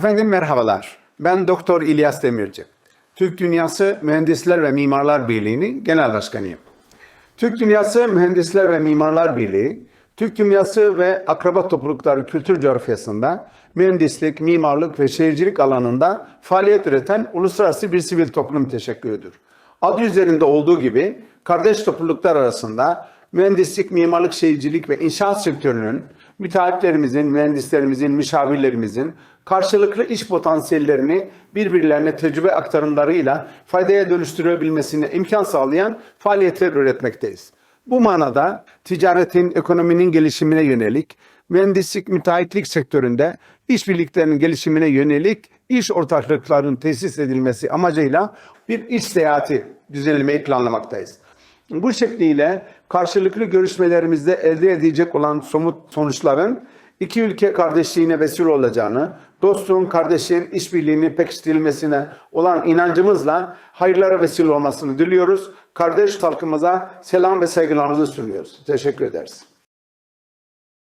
Efendim merhabalar. Ben Doktor İlyas Demirci. Türk Dünyası Mühendisler ve Mimarlar Birliği'nin genel başkanıyım. Türk Dünyası Mühendisler ve Mimarlar Birliği, Türk Dünyası ve akraba toplulukları kültür coğrafyasında mühendislik, mimarlık ve şehircilik alanında faaliyet üreten uluslararası bir sivil toplum teşekkürüdür. Adı üzerinde olduğu gibi kardeş topluluklar arasında mühendislik, mimarlık, şehircilik ve inşaat sektörünün müteahhitlerimizin, mühendislerimizin, müşavirlerimizin karşılıklı iş potansiyellerini birbirlerine tecrübe aktarımlarıyla faydaya dönüştürebilmesine imkan sağlayan faaliyetler üretmekteyiz. Bu manada ticaretin, ekonominin gelişimine yönelik, mühendislik, müteahhitlik sektöründe işbirliklerinin gelişimine yönelik iş ortaklıklarının tesis edilmesi amacıyla bir iş seyahati düzenlemeyi planlamaktayız. Bu şekliyle karşılıklı görüşmelerimizde elde edecek olan somut sonuçların iki ülke kardeşliğine vesile olacağını, dostluğun, kardeşliğin işbirliğini pekiştirilmesine olan inancımızla hayırlara vesile olmasını diliyoruz. Kardeş halkımıza selam ve saygılarımızı sunuyoruz. Teşekkür ederiz.